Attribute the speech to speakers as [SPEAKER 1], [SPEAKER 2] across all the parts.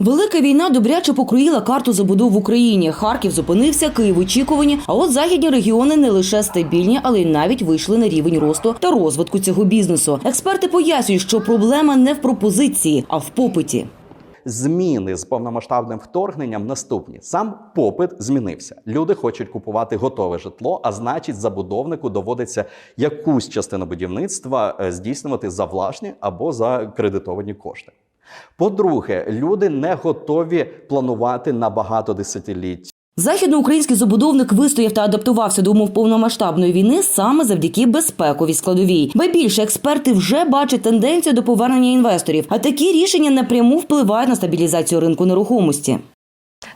[SPEAKER 1] Велика війна добряче покроїла карту забудов в Україні. Харків зупинився, Київ очікувані. А от західні регіони не лише стабільні, але й навіть вийшли на рівень росту та розвитку цього бізнесу. Експерти пояснюють, що проблема не в пропозиції, а в попиті.
[SPEAKER 2] Зміни з повномасштабним вторгненням наступні. Сам попит змінився. Люди хочуть купувати готове житло, а значить, забудовнику доводиться якусь частину будівництва е, здійснювати за власні або за кредитовані кошти. По-друге, люди не готові планувати на багато десятиліть.
[SPEAKER 1] Західноукраїнський забудовник вистояв та адаптувався до умов повномасштабної війни саме завдяки безпековій складовій. Ба більше експерти вже бачать тенденцію до повернення інвесторів, а такі рішення напряму впливають на стабілізацію ринку нерухомості.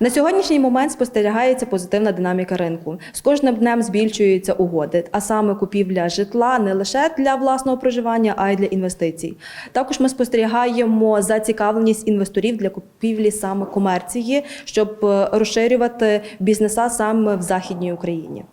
[SPEAKER 3] На сьогоднішній момент спостерігається позитивна динаміка ринку. З кожним днем збільшуються угоди, а саме купівля житла не лише для власного проживання, а й для інвестицій. Також ми спостерігаємо зацікавленість інвесторів для купівлі саме комерції, щоб е, розширювати бізнеса саме в західній Україні.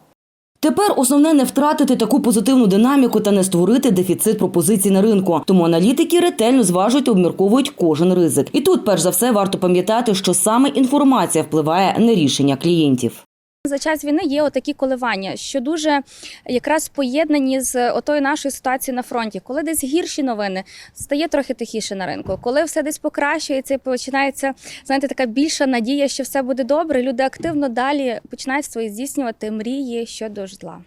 [SPEAKER 1] Тепер основне не втратити таку позитивну динаміку та не створити дефіцит пропозицій на ринку. Тому аналітики ретельно зважують та обмірковують кожен ризик. І тут, перш за все, варто пам'ятати, що саме інформація впливає на рішення клієнтів.
[SPEAKER 4] За час війни є отакі коливання, що дуже якраз поєднані з отою нашою ситуацією на фронті. Коли десь гірші новини, стає трохи тихіше на ринку. Коли все десь покращується, починається знаєте, така більша надія, що все буде добре. Люди активно далі починають свої здійснювати мрії щодо житла.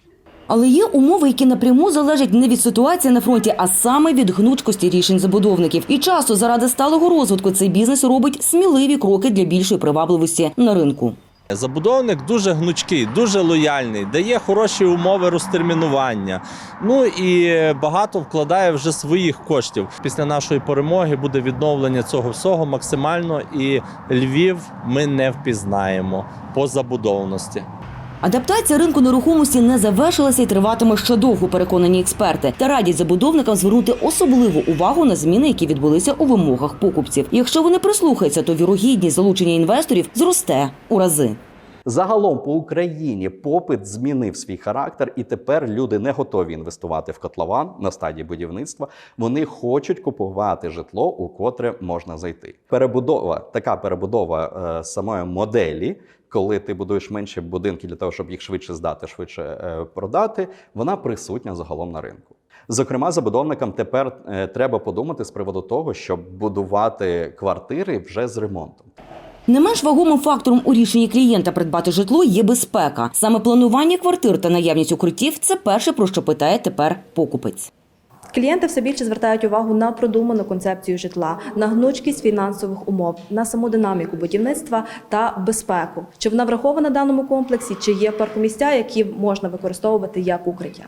[SPEAKER 1] Але є умови, які напряму залежать не від ситуації на фронті, а саме від гнучкості рішень забудовників. І часто заради сталого розвитку цей бізнес робить сміливі кроки для більшої привабливості на ринку.
[SPEAKER 5] Забудовник дуже гнучкий, дуже лояльний, дає хороші умови розтермінування. Ну і багато вкладає вже своїх коштів. Після нашої перемоги буде відновлення цього всього максимально. І Львів ми не впізнаємо по забудовності.
[SPEAKER 1] Адаптація ринку нерухомості не завершилася і триватиме ще довго, переконані експерти. Та радять забудовникам звернути особливу увагу на зміни, які відбулися у вимогах покупців. Якщо вони прислухаються, то вірогідність залучення інвесторів зросте у рази.
[SPEAKER 2] Загалом по Україні попит змінив свій характер, і тепер люди не готові інвестувати в котлован на стадії будівництва. Вони хочуть купувати житло, у котре можна зайти. Перебудова, така перебудова е, самої моделі, коли ти будуєш менші будинки для того, щоб їх швидше здати, швидше е, продати, вона присутня загалом на ринку. Зокрема, забудовникам тепер е, треба подумати з приводу того, щоб будувати квартири вже з ремонтом.
[SPEAKER 1] Не менш вагомим фактором у рішенні клієнта придбати житло є безпека. Саме планування квартир та наявність укриттів це перше про що питає тепер покупець.
[SPEAKER 3] Клієнти все більше звертають увагу на продуману концепцію житла, на гнучкість фінансових умов, на саму динаміку будівництва та безпеку. Чи вона врахована в даному комплексі, чи є паркомістя, які можна використовувати як укриття.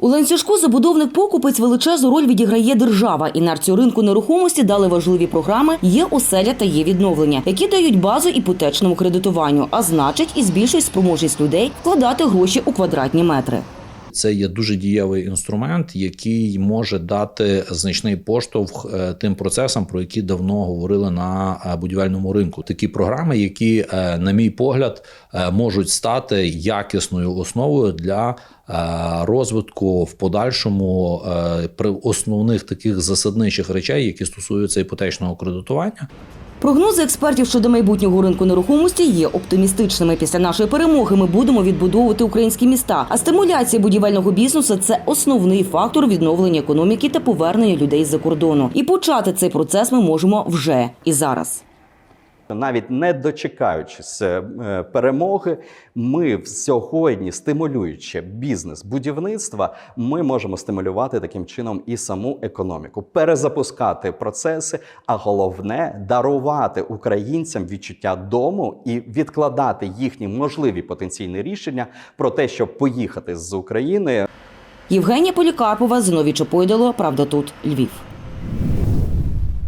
[SPEAKER 1] У ланцюжку забудовник-покупець величезну роль відіграє держава. Інерцію ринку нерухомості дали важливі програми Є оселя та є відновлення, які дають базу іпотечному кредитуванню, а значить і збільшують спроможність людей вкладати гроші у квадратні метри.
[SPEAKER 6] Це є дуже дієвий інструмент, який може дати значний поштовх е, тим процесам, про які давно говорили на е, будівельному ринку. Такі програми, які, е, на мій погляд, можуть стати якісною основою для розвитку в подальшому при основних таких засадничих речей, які стосуються іпотечного кредитування.
[SPEAKER 1] Прогнози експертів щодо майбутнього ринку нерухомості є оптимістичними. Після нашої перемоги ми будемо відбудовувати українські міста. А стимуляція будівельного бізнесу це основний фактор відновлення економіки та повернення людей з-за кордону. І почати цей процес ми можемо вже і зараз.
[SPEAKER 2] Навіть не дочекаючись е, перемоги, ми сьогодні, стимулюючи бізнес будівництва, ми можемо стимулювати таким чином і саму економіку, перезапускати процеси, а головне дарувати українцям відчуття дому і відкладати їхні можливі потенційні рішення про те, щоб поїхати з України
[SPEAKER 1] Євгенія Полікарпова, Зиновій Чопойдало, Правда тут Львів.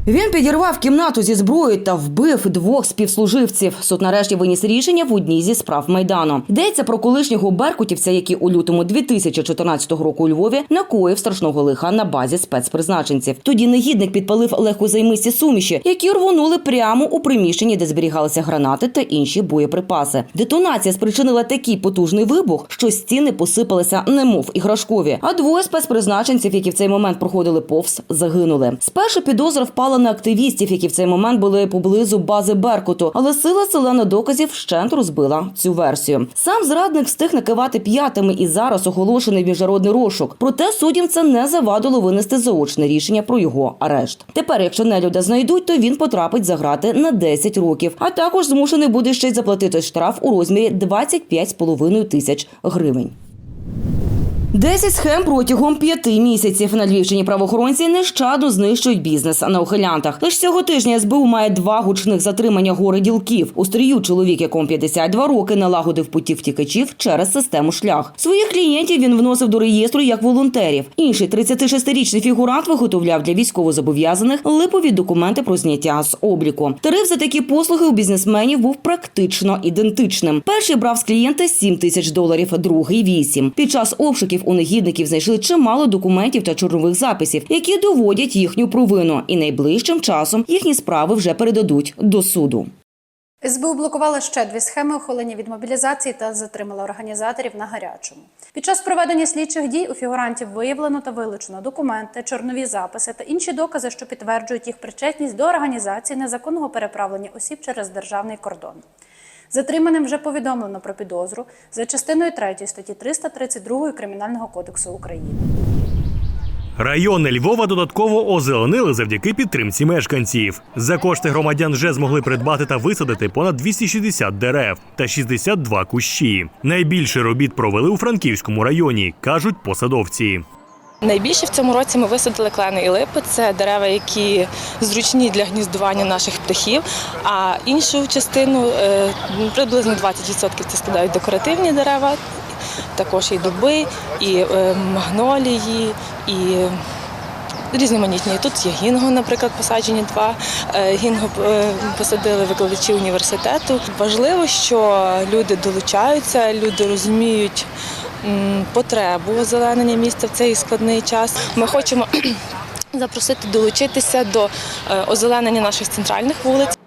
[SPEAKER 1] Він підірвав кімнату зі зброєю та вбив двох співслуживців. Суд нарешті виніс рішення в одній зі справ майдану. Йдеться про колишнього беркутівця, який у лютому 2014 року у Львові накоїв страшного лиха на базі спецпризначенців. Тоді негідник підпалив легкозаймисті суміші, які рвонули прямо у приміщенні, де зберігалися гранати та інші боєприпаси. Детонація спричинила такий потужний вибух, що стіни посипалися немов іграшкові. А двоє спецпризначенців, які в цей момент проходили повз, загинули. Спершу підозра впала наклала на активістів, які в цей момент були поблизу бази Беркуту. Але сила селена доказів вщент розбила цю версію. Сам зрадник встиг накивати п'ятими і зараз оголошений міжнародний розшук. Проте суддям це не завадило винести заочне рішення про його арешт. Тепер, якщо нелюда знайдуть, то він потрапить за грати на 10 років, а також змушений буде ще й заплатити штраф у розмірі 25,5 тисяч гривень. Десять схем протягом п'яти місяців на Львівщині правоохоронці нещадно знищують бізнес на ухилянтах. Лише цього тижня СБУ має два гучних затримання гори ділків. У стрію чоловік, якому 52 роки, налагодив потік втікачів через систему шлях. Своїх клієнтів він вносив до реєстру як волонтерів. Інший 36-річний фігурант виготовляв для військовозобов'язаних липові документи про зняття з обліку. Тариф за такі послуги у бізнесменів був практично ідентичним. Перший брав з клієнта 7 тисяч доларів, другий 8. Під час обшуків у негідників знайшли чимало документів та чорнових записів, які доводять їхню провину, і найближчим часом їхні справи вже передадуть до суду.
[SPEAKER 7] СБУ блокувала ще дві схеми ухилення від мобілізації та затримала організаторів на гарячому. Під час проведення слідчих дій у фігурантів виявлено та вилучено документи, чорнові записи та інші докази, що підтверджують їх причетність до організації незаконного переправлення осіб через державний кордон. Затриманим вже повідомлено про підозру за частиною 3 статті 332 Кримінального кодексу України.
[SPEAKER 8] Райони Львова додатково озеленили завдяки підтримці мешканців. За кошти громадян вже змогли придбати та висадити понад 260 дерев та 62 кущі. Найбільше робіт провели у Франківському районі, кажуть посадовці.
[SPEAKER 9] Найбільше в цьому році ми висадили клени і липи. Це дерева, які зручні для гніздування наших птахів. А іншу частину е, приблизно 20% це складають декоративні дерева, також і дуби, і е, магнолії, і різноманітні. Тут є гінго, наприклад, посаджені два. Е, Гінго посадили викладачі університету. Важливо, що люди долучаються, люди розуміють потребу озеленення міста в цей складний час. Ми хочемо запросити долучитися до е, озеленення наших центральних вулиць.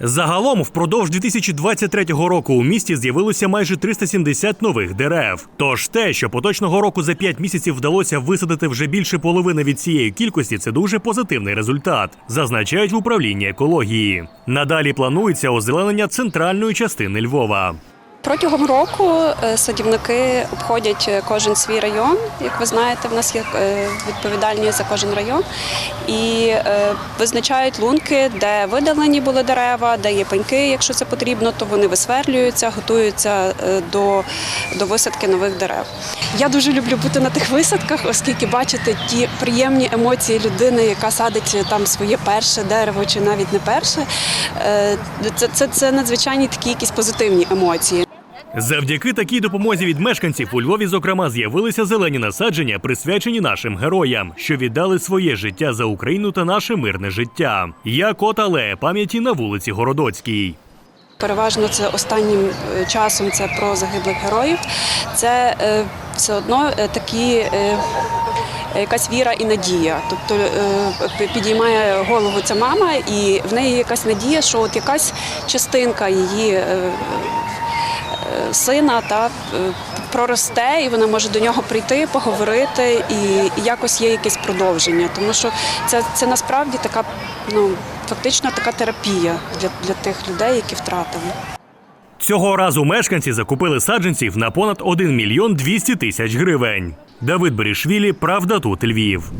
[SPEAKER 8] Загалом, впродовж 2023 року у місті з'явилося майже 370 нових дерев. Тож те, що поточного року за 5 місяців вдалося висадити вже більше половини від цієї кількості, це дуже позитивний результат, зазначають в управлінні екології. Надалі планується озеленення центральної частини Львова.
[SPEAKER 10] Протягом року е, садівники обходять е, кожен свій район. Як ви знаєте, в нас є е, відповідальні за кожен район і визначають лунки, де видалені були дерева, де є пеньки. Якщо це потрібно, то вони висверлюються, готуються до, до висадки нових дерев. Я дуже люблю бути на тих висадках, оскільки бачити ті приємні емоції людини, яка садить там своє перше дерево чи навіть не перше. Це, це, це надзвичайні такі якісь позитивні емоції.
[SPEAKER 8] Завдяки такій допомозі від мешканців у Львові, зокрема, з'явилися зелені насадження, присвячені нашим героям, що віддали своє життя за Україну та наше мирне життя. Як от алея пам'яті на вулиці Городоцькій.
[SPEAKER 10] Переважно це останнім е, часом це про загиблих героїв. Це е, все одно е, такі. Якась віра і надія, тобто підіймає голову ця мама, і в неї якась надія, що от якась частинка її сина та е, проросте, і вона може до нього прийти, поговорити, і якось є якесь продовження. Тому що це, це насправді така, ну фактично така терапія для, для тих людей, які втратили.
[SPEAKER 8] Цього разу мешканці закупили саджанців на понад 1 мільйон 200 тисяч гривень. Давид Берішвілі, Правда тут Львів.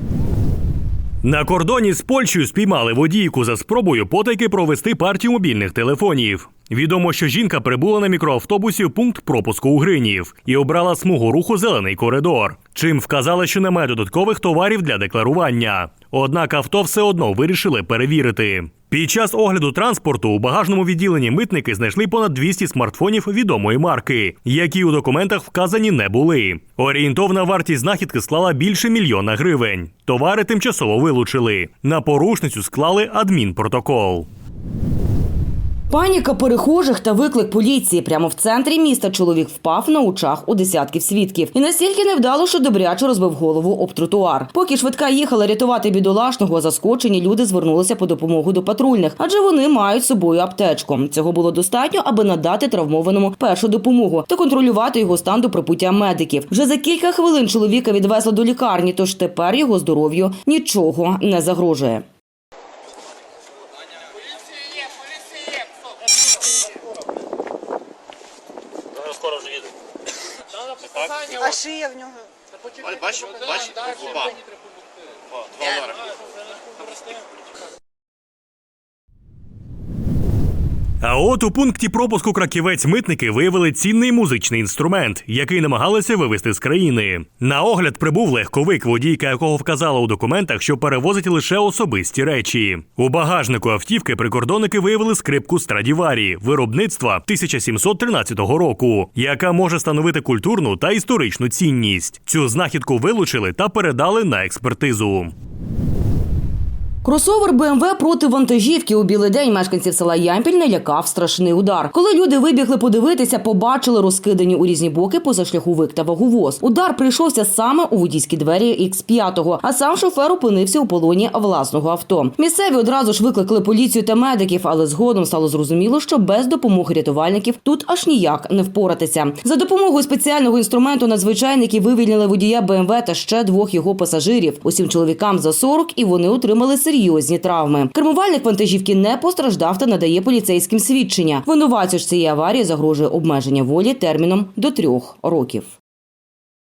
[SPEAKER 8] На кордоні з Польщею спіймали водійку за спробою потайки провести партію мобільних телефонів. Відомо, що жінка прибула на мікроавтобусі в пункт пропуску у Гринів і обрала смугу руху зелений коридор. Чим вказала, що немає додаткових товарів для декларування. Однак авто все одно вирішили перевірити. Під час огляду транспорту у багажному відділенні митники знайшли понад 200 смартфонів відомої марки, які у документах вказані не були. Орієнтовна вартість знахідки склала більше мільйона гривень. Товари тимчасово вилучили. На порушницю склали адмінпротокол.
[SPEAKER 1] Паніка перехожих та виклик поліції прямо в центрі міста. Чоловік впав на очах у десятків свідків і настільки невдало, що добряче розбив голову об тротуар. Поки швидка їхала рятувати бідолашного, заскочені люди звернулися по допомогу до патрульних, адже вони мають собою аптечку. Цього було достатньо, аби надати травмованому першу допомогу та контролювати його стан до прибуття медиків. Вже за кілька хвилин чоловіка відвезли до лікарні, тож тепер його здоров'ю нічого не загрожує.
[SPEAKER 11] А шия в нього.
[SPEAKER 12] Бачиш, бачиш, два, два. Удари.
[SPEAKER 8] А от у пункті пропуску краківець митники виявили цінний музичний інструмент, який намагалися вивезти з країни. На огляд прибув легковик, водійка якого вказала у документах, що перевозить лише особисті речі. У багажнику автівки прикордонники виявили скрипку Страдіварі виробництва 1713 року, яка може становити культурну та історичну цінність. Цю знахідку вилучили та передали на експертизу.
[SPEAKER 1] Кросовер БМВ проти вантажівки у білий день мешканців села Ямпіль налякав страшний удар. Коли люди вибігли подивитися, побачили розкидані у різні боки позашляховик та ваговоз. Удар прийшовся саме у водійські двері X5, а сам шофер опинився у полоні власного авто. Місцеві одразу ж викликали поліцію та медиків, але згодом стало зрозуміло, що без допомоги рятувальників тут аж ніяк не впоратися. За допомогою спеціального інструменту надзвичайники вивільнили водія БМВ та ще двох його пасажирів. Усім чоловікам за 40, і вони отримали серйозні травми. Кермувальник вантажівки не постраждав та надає поліцейським свідчення. Винуватцю ж цієї аварії загрожує обмеження волі терміном до трьох років.